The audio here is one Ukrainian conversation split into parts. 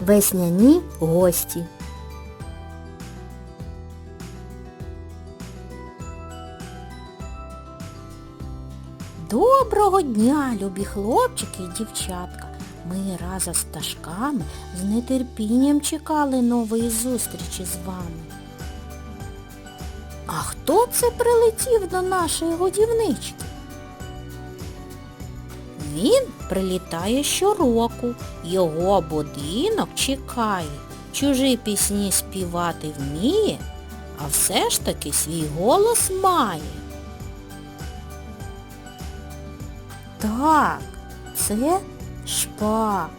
Весняні гості. Доброго дня, любі хлопчики і дівчатка. Ми разом з пташками з нетерпінням чекали нової зустрічі з вами. А хто це прилетів до нашої годівнички? Він прилітає щороку, його будинок чекає, чужі пісні співати вміє, а все ж таки свій голос має. Так, це шпак.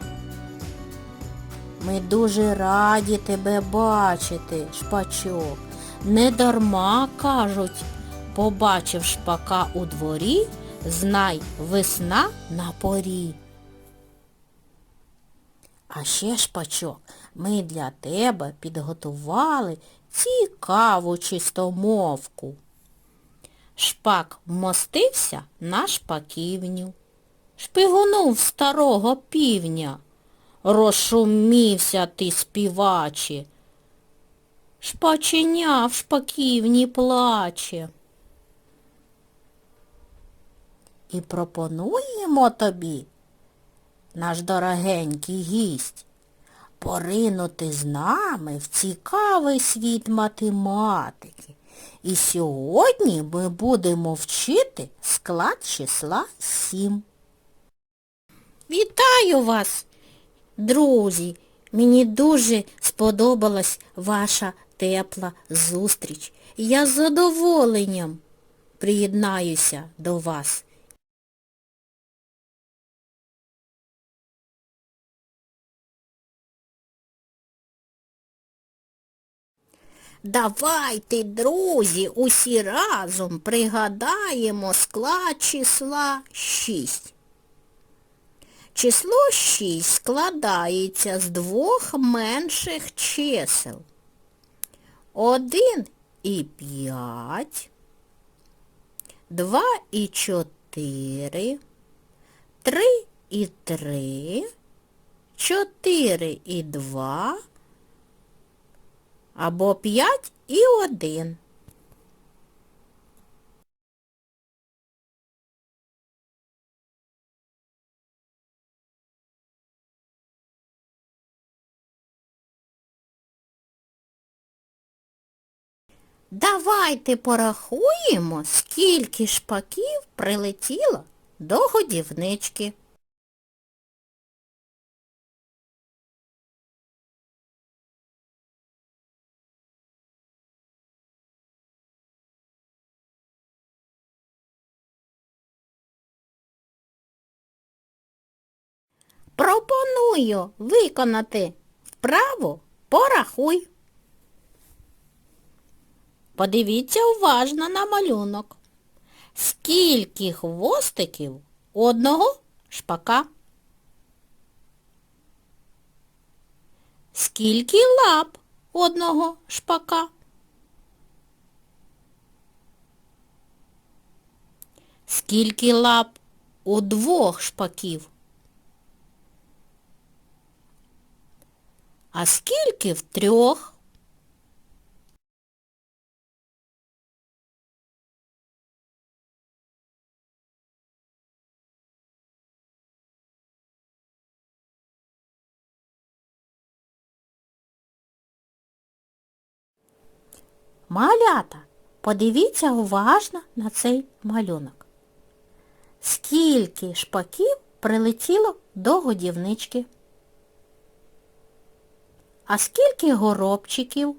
Ми дуже раді тебе бачити, шпачок. Не дарма кажуть, побачив шпака у дворі, знай весна на порі. А ще, шпачок, ми для тебе підготували цікаву чистомовку. Шпак вмостився на шпаківню, шпигунув старого півня. Розшумівся ти, співаче, шпаченя в шпаківні плаче. І пропонуємо тобі, наш дорогенький гість, поринути з нами в цікавий світ математики. І сьогодні ми будемо вчити склад числа 7. Вітаю вас, друзі! Мені дуже сподобалась ваша тепла зустріч. Я з задоволенням приєднаюся до вас. Давайте, друзі, усі разом пригадаємо склад числа 6. Число 6 складається з двох менших чисел. 1 і 5, 2 і 4, 3 і 3, 4 і 2, або 5 і 1. Давайте порахуємо, скільки шпаків прилетіло до годівнички. Пропоную виконати вправу порахуй. Подивіться уважно на малюнок. Скільки хвостиків одного шпака? Скільки лап одного шпака? Скільки лап у двох шпаків? А скільки в трьох? Малята, подивіться уважно на цей малюнок. Скільки шпаків прилетіло до годівнички? А скільки горобчиків?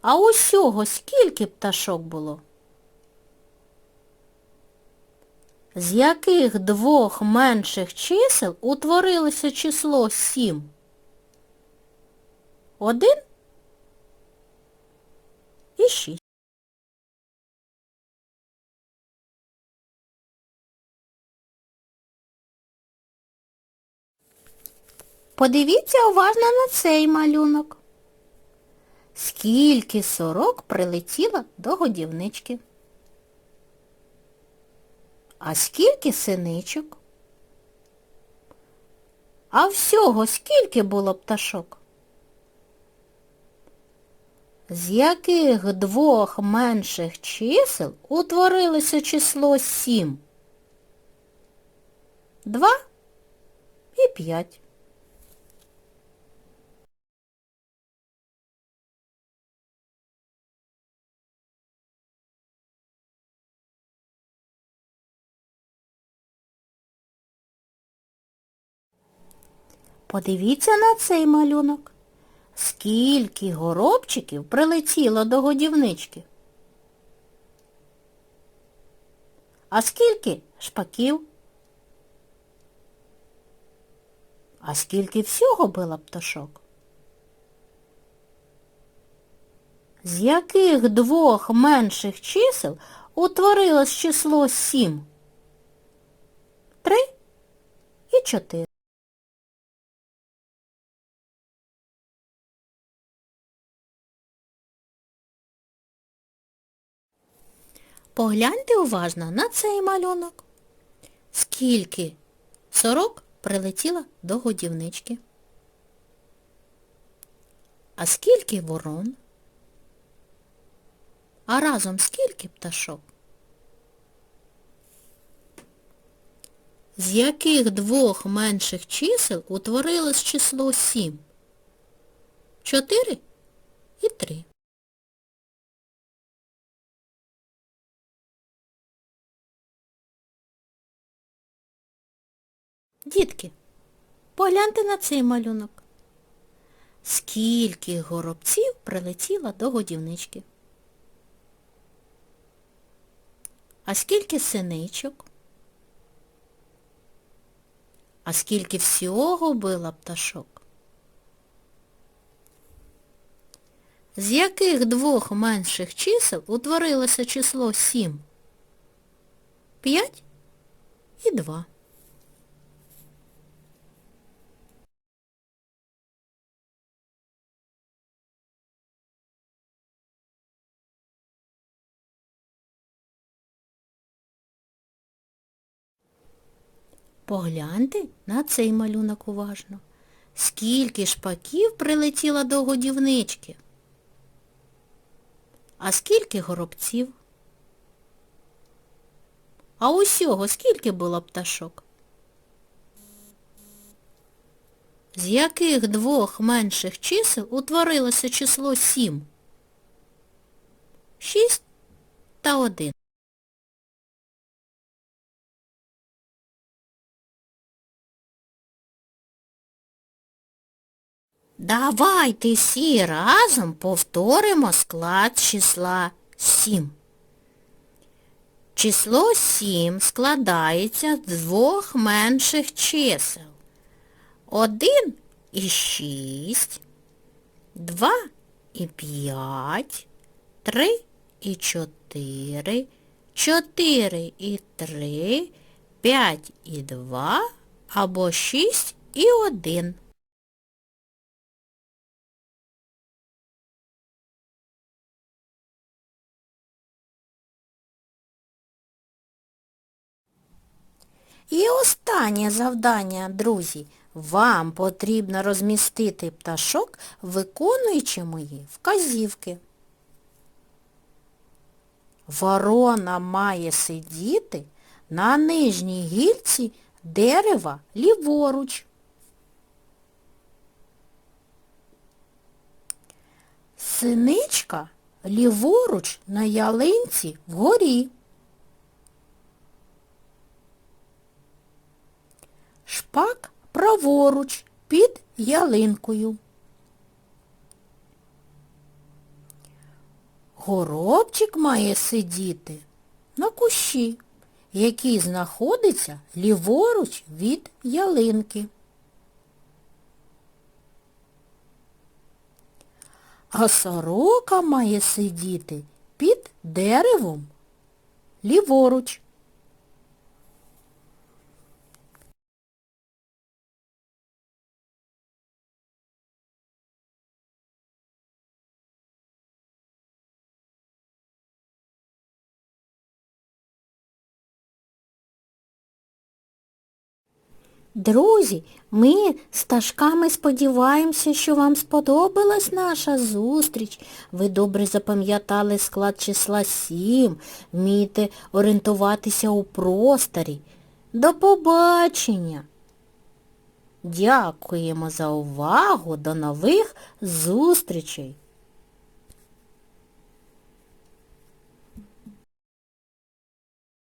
А усього скільки пташок було? З яких двох менших чисел утворилося число 7? Один і 6. Подивіться уважно на цей малюнок. Скільки сорок прилетіло до годівнички? А скільки синичок? А всього скільки було пташок? З яких двох менших чисел утворилося число сім? Два і п'ять. Подивіться на цей малюнок. Скільки горобчиків прилетіло до годівнички? А скільки шпаків? А скільки всього було пташок? З яких двох менших чисел утворилось число сім? Три і чотири. Погляньте уважно на цей малюнок. Скільки сорок прилетіло до годівнички? А скільки ворон? А разом скільки пташок? З яких двох менших чисел утворилось число сім? Чотири і три. Дітки, погляньте на цей малюнок. Скільки горобців прилетіло до годівнички? А скільки синичок? А скільки всього було пташок? З яких двох менших чисел утворилося число сім? П'ять і два. Погляньте на цей малюнок уважно. Скільки шпаків прилетіло до годівнички? А скільки горобців? А усього скільки було пташок? З яких двох менших чисел утворилося число сім? Шість та один. Давайте всі разом повторимо склад числа 7. Число 7 складається з двох менших чисел. 1 і 6, 2 і 5, 3 і 4, 4 і 3, 5 і 2 або 6 і 1. І останнє завдання, друзі. Вам потрібно розмістити пташок, виконуючи мої вказівки. Ворона має сидіти на нижній гільці дерева ліворуч. Синичка ліворуч на ялинці вгорі. Шпак праворуч під ялинкою. Горобчик має сидіти на кущі, який знаходиться ліворуч від ялинки. А сорока має сидіти під деревом ліворуч. Друзі, ми з Ташками сподіваємося, що вам сподобалась наша зустріч. Ви добре запам'ятали склад числа 7, вмієте орієнтуватися у просторі. До побачення! Дякуємо за увагу. До нових зустрічей!